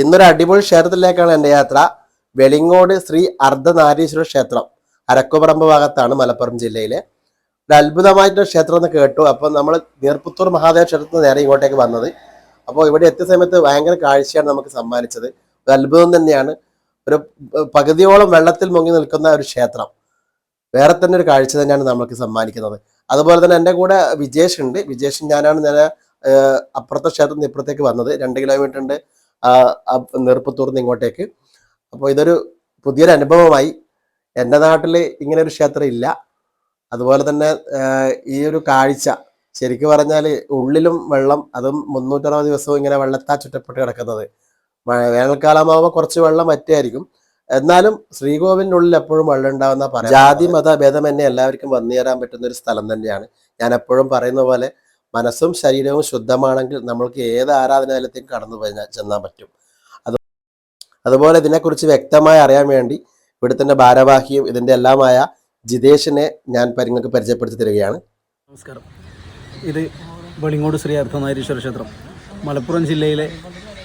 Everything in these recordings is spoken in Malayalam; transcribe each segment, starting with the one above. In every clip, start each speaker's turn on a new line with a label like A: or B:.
A: ഇന്നൊരു അടിപൊളി ക്ഷേത്രത്തിലേക്കാണ് എന്റെ യാത്ര. വെളിങ്ങോട് ശ്രീ അർദ്ധനാരീശ്വര ക്ഷേത്രം അരക്കുപറമ്പ് ഭാഗത്താണ് മലപ്പുറം ജില്ലയിലെ. ഒരു അത്ഭുതമായിട്ടുള്ള ക്ഷേത്രം എന്ന് കേട്ടു. അപ്പം നമ്മൾ നീർപ്പുത്തൂർ മഹാദേവ ക്ഷേത്രത്തിന് നേരെ ഇങ്ങോട്ടേക്ക് വന്നത്. അപ്പോൾ ഇവിടെ എത്തിയ സമയത്ത് ഭയങ്കര കാഴ്ചയാണ് നമുക്ക് സമ്മാനിച്ചത്. ഒരു അത്ഭുതം തന്നെയാണ്. ഒരു പകുതിയോളം വെള്ളത്തിൽ മുങ്ങി നിൽക്കുന്ന ഒരു ക്ഷേത്രം. വേറെ തന്നെ ഒരു കാഴ്ച തന്നെയാണ് നമ്മൾക്ക് സമ്മാനിക്കുന്നത്. അതുപോലെ തന്നെ എന്റെ കൂടെ വിജേഷ് ഉണ്ട്. വിജേഷ് ഞാനാണ് നേരെ അപ്പുറത്തെ ക്ഷേത്രത്തിൽ നിന്ന് ഇപ്പുറത്തേക്ക് വന്നത്. രണ്ട് കിലോമീറ്റർ ഉണ്ട്. നെറുപ്പത്തൂർ നിന്ന് ഇങ്ങോട്ടേക്ക്. അപ്പോൾ ഇതൊരു പുതിയൊരു അനുഭവമായി. എന്റെ നാട്ടിൽ ഇങ്ങനെ ഒരു ക്ഷേത്രം ഇല്ല. അതുപോലെ തന്നെ ഈ ഒരു കാഴ്ച ശരിക്കും പറഞ്ഞാൽ ഉള്ളിലും വെള്ളം അതും മുന്നൂറ്ററുപത് ദിവസവും ഇങ്ങനെ വെള്ളത്താ ചുറ്റപ്പെട്ട് കിടക്കുന്നത്. വേനൽക്കാലമാകുമ്പോൾ കുറച്ച് വെള്ളം മറ്റേയായിരിക്കും എന്നാലും ശ്രീകോവിലിനുള്ളിൽ എപ്പോഴും വെള്ളം ഉണ്ടാവുന്ന പറയാം ജാതി മത ഭേദം എന്നെ എല്ലാവർക്കും വന്നു ചേരാൻ പറ്റുന്ന ഒരു സ്ഥലം തന്നെയാണ്. ഞാൻ എപ്പോഴും പറയുന്ന പോലെ മനസ്സും ശരീരവും ശുദ്ധമാണെങ്കിൽ നമ്മൾക്ക് ഏത് ആരാധനാലയത്തേക്കും കടന്നു കഴിഞ്ഞാൽ ചെന്നാൻ പറ്റും. അത് അതുപോലെ ഇതിനെക്കുറിച്ച് വ്യക്തമായി അറിയാൻ വേണ്ടി ഇവിടുത്തെ ഭാരവാഹിയും ഇതിന്റെ എല്ലാമായ ജിതേഷിനെ ഞാൻ നിങ്ങൾക്ക് പരിചയപ്പെടുത്തി തരികയാണ്.
B: നമസ്കാരം. ഇത് വെളിങ്ങോട് ശ്രീ അർദ്ധനാരീശ്വര ക്ഷേത്രം. മലപ്പുറം ജില്ലയിലെ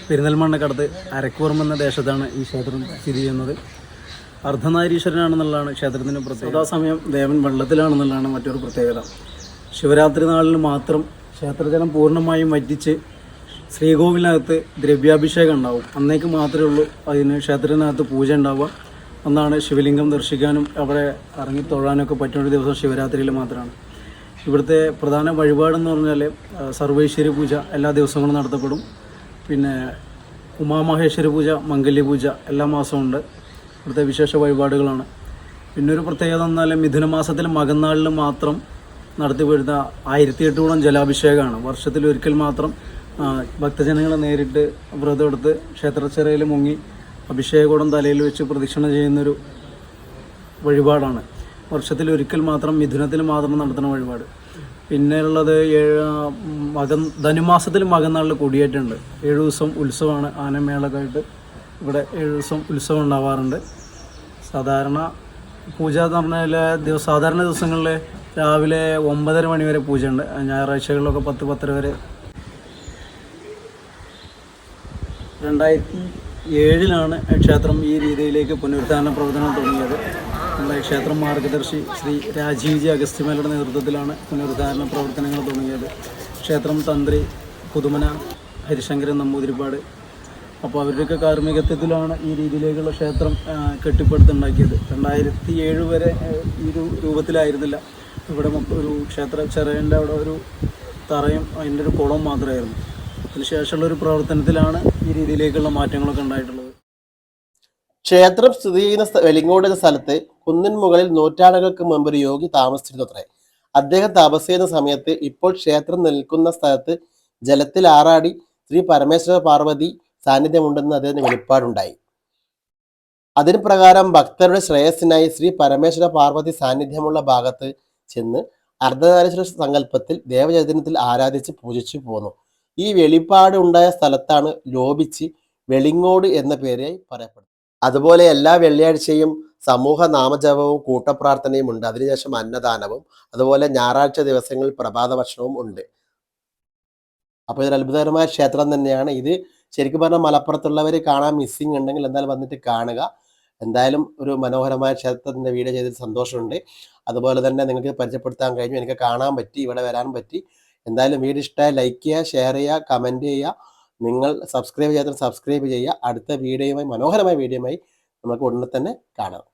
B: പെരിന്തൽമണ്ണക്കടുത്ത് അരക്കുറം എന്ന ദേശത്താണ് ഈ ക്ഷേത്രം സ്ഥിതി ചെയ്യുന്നത്. അർദ്ധനാരീശ്വരനാണെന്നുള്ളതാണ് ക്ഷേത്രത്തിന്റെ പ്രത്യേകത. സമയം ദേവൻ വെള്ളത്തിലാണെന്നുള്ളതാണ് മറ്റൊരു പ്രത്യേകത. ശിവരാത്രി നാളിൽ മാത്രം ക്ഷേത്രജലം പൂർണമായും വറ്റിച്ച് ശ്രീകോവിലിനകത്ത് ദ്രവ്യാഭിഷേകം ഉണ്ടാവും. അന്നേക്ക് മാത്രമേ ഉള്ളൂ അതിന് ക്ഷേത്രത്തിനകത്ത് പൂജ ഉണ്ടാവുക. ഒന്നാണ് ശിവലിംഗം ദർശിക്കാനും അവിടെ ഇറങ്ങി തൊഴാനൊക്കെ പറ്റുന്ന ഒരു ദിവസം ശിവരാത്രിയിൽ മാത്രമാണ്. ഇവിടുത്തെ പ്രധാന വഴിപാടെന്ന് പറഞ്ഞാൽ സർവൈശ്വര്യ പൂജ എല്ലാ ദിവസങ്ങളും നടത്തപ്പെടും. പിന്നെ ഉമാമഹേശ്വര പൂജ മംഗല്യ പൂജ എല്ലാ മാസവും ഉണ്ട് ഇവിടുത്തെ വിശേഷ വഴിപാടുകളാണ്. പിന്നെ ഒരു പ്രത്യേകത എന്നാൽ മിഥുനമാസത്തിൽ മകന്നാളിൽ മാത്രം നടത്തിവരുന്ന ആയിരത്തി എട്ടോളം ജലാഭിഷേകമാണ്. വർഷത്തിൽ ഒരിക്കൽ മാത്രം ഭക്തജനങ്ങളെ നേരിട്ട് വ്രതമെടുത്ത് ക്ഷേത്രച്ചിറയിൽ മുങ്ങി അഭിഷേകോടം തലയിൽ വെച്ച് പ്രദക്ഷിണ ചെയ്യുന്നൊരു വഴിപാടാണ്. വർഷത്തിൽ ഒരിക്കൽ മാത്രം മിഥുനത്തിൽ മാത്രം നടത്തുന്ന വഴിപാട്. പിന്നെ ഉള്ളത് ഏഴ് മകൻ ധനുമാസത്തിൽ മകനാളിൽ കൊടിയേറ്റുണ്ട്. ഏഴു ദിവസം ഉത്സവമാണ്. ആനമേളൊക്കെ ആയിട്ട് ഇവിടെ ഏഴു ദിവസം ഉത്സവം ഉണ്ടാവാറുണ്ട്. സാധാരണ പൂജ എന്ന് പറഞ്ഞാൽ ദിവസം സാധാരണ ദിവസങ്ങളിൽ രാവിലെ ഒമ്പതര മണി വരെ പൂജ ഉണ്ട് ഞായറാഴ്ചകളിലൊക്കെ പത്ത് പത്തര വരെ. രണ്ടായിരത്തി ഏഴിലാണ് ക്ഷേത്രം ഈ രീതിയിലേക്ക് പുനരുദ്ധാരണ പ്രവർത്തനം തുടങ്ങിയത്. നമ്മുടെ ക്ഷേത്രം മാർഗദർശി ശ്രീ രാജീവ് ജി അഗസ്ത്യമേലയുടെ നേതൃത്വത്തിലാണ് പുനരുദ്ധാരണ പ്രവർത്തനങ്ങൾ തുടങ്ങിയത്. ക്ഷേത്രം തന്ത്രി പുതുമന ഹരിശങ്കരൻ നമ്പൂതിരിപ്പാട്. അപ്പോൾ അവരുടെയൊക്കെ കാർമ്മികത്വത്തിലാണ് ഈ രീതിയിലേക്കുള്ള ക്ഷേത്രം കെട്ടിപ്പടുത്തുണ്ടാക്കിയത് രണ്ടായിരത്തി ഏഴ് വരെ ഈ രൂപത്തിലായിരുന്നില്ല. ഇവിടെ ഒരു ക്ഷേത്ര ചെറേന്റെ അവിടെ ഒരു തറയും അതിന്റെ ഒരു കുളവും മാത്രമായിരുന്നു. അതിനുശേഷമുള്ള ഒരു പ്രവർത്തനത്തിലാണ് ഈ രീതിയിലേക്കുള്ള മാറ്റങ്ങളൊക്കെ ഉണ്ടായിട്ടുള്ളത്.
A: ക്ഷേത്രം സ്ഥിതി ചെയ്യുന്ന വെലിങ്ങോട് എന്ന സ്ഥലത്ത് കുന്നിൻ മുകളിൽ നൂറ്റാണ്ടുകൾക്ക് മുമ്പ് ഒരു യോഗി താമസിച്ചിരുന്നു അത്രേ അദ്ദേഹം തപസ് ചെയ്യുന്ന സമയത്ത് ഇപ്പോൾ ക്ഷേത്രം നിൽക്കുന്ന സ്ഥലത്ത് ജലത്തിൽ ആറാടി ശ്രീ പരമേശ്വര പാർവതി സാന്നിധ്യമുണ്ടെന്ന് അദ്ദേഹത്തിന് വെളിപ്പാടുണ്ടായി. അതിന് പ്രകാരം ഭക്തരുടെ ശ്രേയസ്സിനായി ശ്രീ പരമേശ്വര പാർവതി സാന്നിധ്യമുള്ള ഭാഗത്ത് ചെന്ന് അർദ്ധനാരീശ്വര സങ്കല്പത്തിൽ ദേവചൈതന്യത്തിൽ ആരാധിച്ച് പൂജിച്ചു പോന്നു. ഈ വെളിപ്പാട് ഉണ്ടായ സ്ഥലത്താണ് ലോപിച്ച് വെളിങ്ങോട് എന്ന പേരായി പറയപ്പെടുന്നത്. അതുപോലെ എല്ലാ വെള്ളിയാഴ്ചയും സമൂഹ നാമജപവും കൂട്ടപ്രാർത്ഥനയും ഉണ്ട്. അതിനുശേഷം അന്നദാനവും അതുപോലെ ഞായറാഴ്ച ദിവസങ്ങളിൽ പ്രഭാത ഭക്ഷണവും ഉണ്ട്. അപ്പോൾ ഇതൊരു അത്ഭുതകരമായ ക്ഷേത്രം തന്നെയാണ്. ഇത് ശരിക്കും പറഞ്ഞാൽ മലപ്പുറത്തുള്ളവർ കാണാൻ മിസ്സിംഗ് ഉണ്ടെങ്കിൽ എന്തായാലും വന്നിട്ട് കാണുക. എന്തായാലും ഒരു മനോഹരമായ ക്ഷേത്രത്തിന്റെ വീഡിയോ ചെയ്തതിൽ സന്തോഷമുണ്ട്. അതുപോലെ തന്നെ നിങ്ങൾക്ക് പരിചയപ്പെടുത്താൻ കഴിഞ്ഞു. എനിക്ക് കാണാൻ പറ്റി ഇവിടെ വരാൻ പറ്റി. എന്തായാലും വീഡിയോ ഇഷ്ടമായി ലൈക്ക് ചെയ്യുക ഷെയർ ചെയ്യുക കമന്റ് ചെയ്യുക. നിങ്ങൾ സബ്സ്ക്രൈബ് ചെയ്യാത്ത സബ്സ്ക്രൈബ് ചെയ്യുക. അടുത്ത വീഡിയോയുമായി മനോഹരമായ വീഡിയോയുമായി നമുക്ക് ഉടനെ തന്നെ കാണാം.